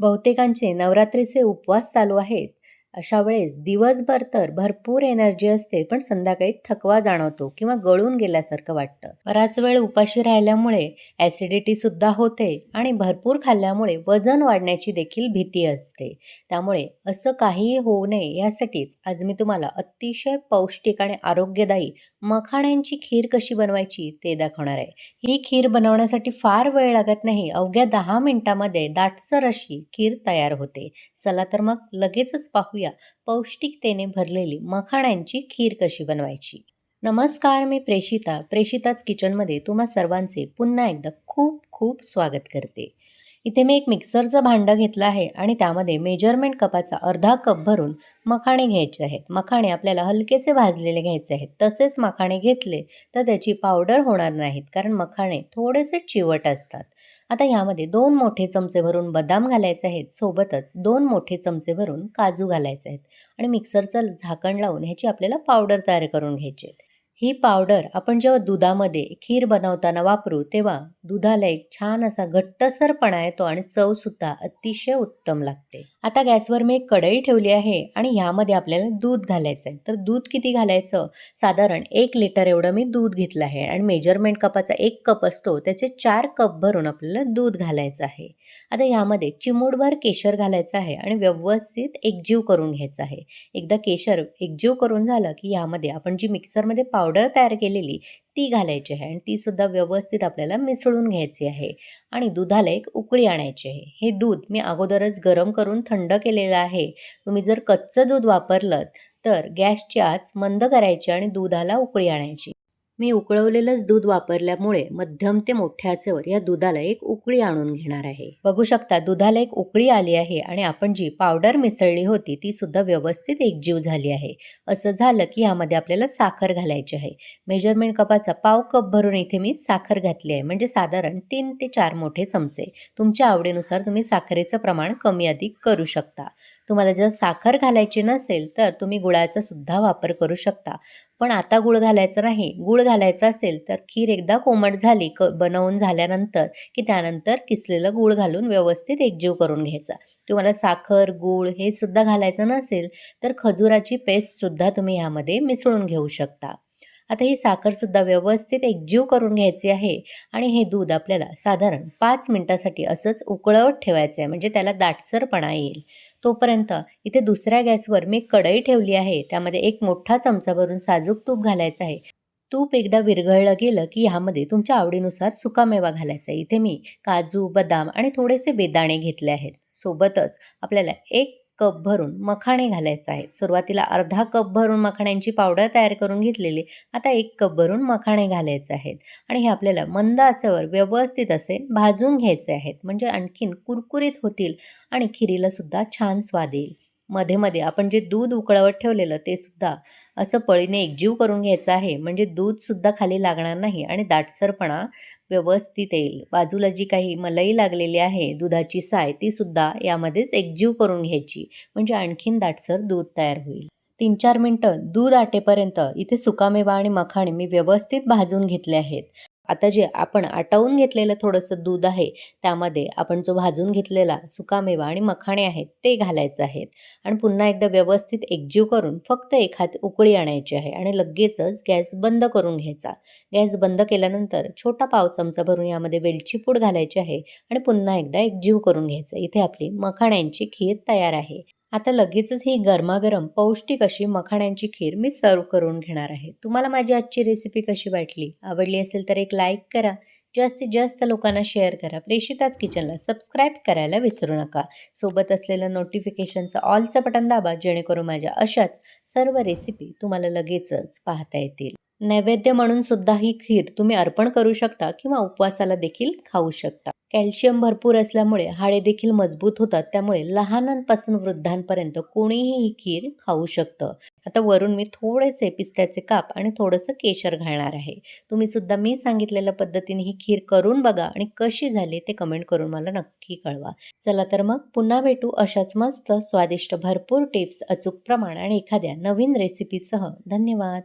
बहुतेकांचे नवरात्रीचे उपवास चालू आहेत. अशा वेळेस दिवसभर तर भरपूर एनर्जी असते पण संध्याकाळी थकवा जाणवतो किंवा गळून गेल्यासारखं वाटतं. बराच वेळ उपाशी राहिल्यामुळे ॲसिडिटी सुद्धा होते आणि भरपूर खाल्ल्यामुळे वजन वाढण्याची देखील भीती असते. त्यामुळे असं काहीही होऊ नये यासाठीच आज मी तुम्हाला अतिशय पौष्टिक आणि आरोग्यदायी मखाण्यांची खीर कशी बनवायची ते दाखवणार आहे. ही खीर बनवण्यासाठी फार वेळ लागत नाही. अवघ्या दहा मिनिटामध्ये दाटसर अशी खीर तयार होते. चला तर मग लगेचच पाहूया पौष्टिकतेने भरलेली मखाण्यांची खीर कशी बनवायची. नमस्कार मी प्रेषिता प्रेषिताच किचनमध्ये तुम्हा सर्वांचे पुन्हा एकदा खूप खूप स्वागत करते. इथे मी एक मिक्सरचं भांडं घेतलं आहे आणि त्यामध्ये मेजरमेंट कपाचा अर्धा कप भरून मखाणे घ्यायचे आहेत. मखाणे आपल्याला हलकेसे भाजलेले घ्यायचे आहेत. तसेच मखाणे घेतले तर त्याची पावडर होणार नाहीत कारण मखाणे थोडेसे चिवट असतात. आता ह्यामध्ये दोन मोठे चमचे भरून बदाम घालायचे आहेत. सोबतच दोन मोठे चमचे भरून काजू घालायचे आहेत. आणि मिक्सरचं झाकण लावून ह्याची आपल्याला पावडर तयार करून घ्यायची आहे ही पावडर आपण जेव्हा दुधामध्ये खीर बनवताना वापरू तेव्हा दुधाला एक छान असा घट्टसरपणा येतो आणि चवसुद्धा अतिशय उत्तम लागते. आता गॅसवर मी एक कढई ठेवली आहे आणि ह्यामध्ये आपल्याला दूध घालायचं आहे तर दूध किती घालायचं? साधारण एक लिटर एवढं मी दूध घेतलं आहे आणि मेजरमेंट कपाचा एक कप असतो त्याचे चार कप भरून आपल्याला दूध घालायचं आहे. आता ह्यामध्ये चिमूटभर केशर घालायचं आहे आणि व्यवस्थित एकजीव करून घ्यायचं आहे. एकदा केशर एकजीव करून झालं की यामध्ये आपण जी मिक्सरमध्ये पावडर तयार केलेली ती घालायची आहे आणि तीसुद्धा व्यवस्थित आपल्याला मिसळून घ्यायची आहे आणि दुधाला एक उकळी आणायची आहे. हे दूध मी अगोदरच गरम करून थंड केलेलं आहे. तुम्ही जर कच्चं दूध वापरलं तर गॅसची आच मंद करायची आणि दुधाला उकळी आणायची. मी उकळवलेलंच दूध वापरल्यामुळे मध्यम ते मोठ्या आचेवर या दुधाला एक उकळी आणून घेणार आहे. बघू शकता दुधाला एक उकळी आली आहे आणि आपण जी पावडर मिसळली होती ती सुद्धा व्यवस्थित एकजीव झाली आहे. असं झालं की यामध्ये आपल्याला साखर घालायची आहे. मेजरमेंट कपाचा पाव कप भरून इथे मी साखर घातली आहे. म्हणजे साधारण तीन ते चार मोठे चमचे. तुमच्या आवडीनुसार तुम्ही साखरेचं प्रमाण कमी अधिक करू शकता. तुम्हाला जर साखर घालायची नसेल तर तुम्ही गुळाचा सुद्धा वापर करू शकता. पण आता गुळ घालायचं नाही. गुळ घालायचं असेल तर खीर एकदा कोमट झाली क बनवून झाल्यानंतर की त्यानंतर किसलेलं गूळ घालून व्यवस्थित एकजीव करून घ्यायचा. तुम्हाला साखर गूळ हे सुद्धा घालायचं नसेल तर खजुराची पेस्टसुद्धा तुम्ही ह्यामध्ये मिसळून घेऊ शकता. आता ही साखरसुद्धा व्यवस्थित एकजीव करून घ्यायची आहे. आणि हे दूध आपल्याला साधारण पाच मिनटासाठी असंच उकळवत ठेवायचं आहे म्हणजे त्याला दाटसरपणा येईल. तोपर्यंत इथे दुसऱ्या गॅसवर मी कढई ठेवली आहे. त्यामध्ये एक मोठा चमचा भरून साजूक तूप घालायचं आहे. तूप एकदा विरघळलं गेलं की ह्यामध्ये तुमच्या आवडीनुसार सुकामेवा घालायचा आहे. इथे मी काजू बदाम आणि थोडेसे बेदाणे घेतले आहेत. सोबतच आपल्याला एक कप भरून मखाणे घालायचं आहे. सुरुवातीला अर्धा कप भरून मखाण्यांची पावडर तयार करून घेतलेली. आता एक कप भरून मखाणे घालायचे आहेत. आणि हे आपल्याला मंद आचेवर व्यवस्थित असे भाजून घ्यायचे आहेत. म्हणजे आणखीन कुरकुरीत होतील आणि खिरीला सुद्धा छान स्वाद येईल. मध्ये मध्ये आपण जे दूध उकळवत ठेवलेलं ते सुद्धा असं पळीने एकजीव करून घ्यायचं आहे. म्हणजे दूधसुद्धा खाली लागणार नाही आणि दाटसरपणा व्यवस्थित येईल. बाजूला जी काही मलई लागलेली आहे दुधाची साय तीसुद्धा यामध्येच एकजीव करून घ्यायची. म्हणजे आणखीन दाटसर दूध तयार होईल. तीन चार मिनटं दूध आटेपर्यंत इथे सुकामेवा आणि मखाणे मी व्यवस्थित भाजून घेतले आहेत. आता जे आपण आटवून घेतलेलं थोडंसं दूध आहे त्यामध्ये आपण जो भाजून घेतलेला सुकामेवा आणि मखाणे आहेत ते घालायचं आहेत आणि पुन्हा एकदा व्यवस्थित एकजीव करून फक्त एखाद उकळी आणायची आहे आणि लगेचच गॅस बंद करून घ्यायचा. गॅस बंद केल्यानंतर छोटा पाव चमचा भरून यामध्ये वेलची पूड घालायची आहे आणि पुन्हा एकदा एकजीव करून घ्यायचं. इथे आपली मखाण्यांची खीर तयार आहे. आता लगेचच ही गरमागरम पौष्टिक अशी मखाण्यांची खीर मी सर्व करून घेणार आहे. तुम्हाला माझी आजची रेसिपी कशी वाटली? आवडली असेल तर एक लाईक करा. जास्तीत जास्त लोकांना शेअर करा. प्रेषिताच किचनला सबस्क्राईब करायला विसरू नका. सोबत असलेलं नोटिफिकेशनचं ऑलचं बटन दाबा जेणेकरून माझ्या अशाच सर्व रेसिपी तुम्हाला लगेचच पाहता येतील. नैवेद्य म्हणून सुद्धा ही खीर तुम्ही अर्पण करू शकता किंवा उपवासाला देखील खाऊ शकता. कॅल्शियम भरपूर असल्यामुळे हाडे देखील मजबूत होतात त्यामुळे लहानांपासून वृद्धांपर्यंत कोणीही ही खीर खाऊ शकतं. आता वरून मी थोडेसे पिस्त्याचे काप आणि थोडंसं केशर घालणार आहे. तुम्ही सुद्धा मी सांगितलेल्या पद्धतीने ही खीर करून बघा आणि कशी झाली ते कमेंट करून मला नक्की कळवा. चला तर मग पुन्हा भेटू अशाच मस्त स्वादिष्ट भरपूर टिप्स अचूक प्रमाण आणि एखाद्या नवीन रेसिपीसह धन्यवाद.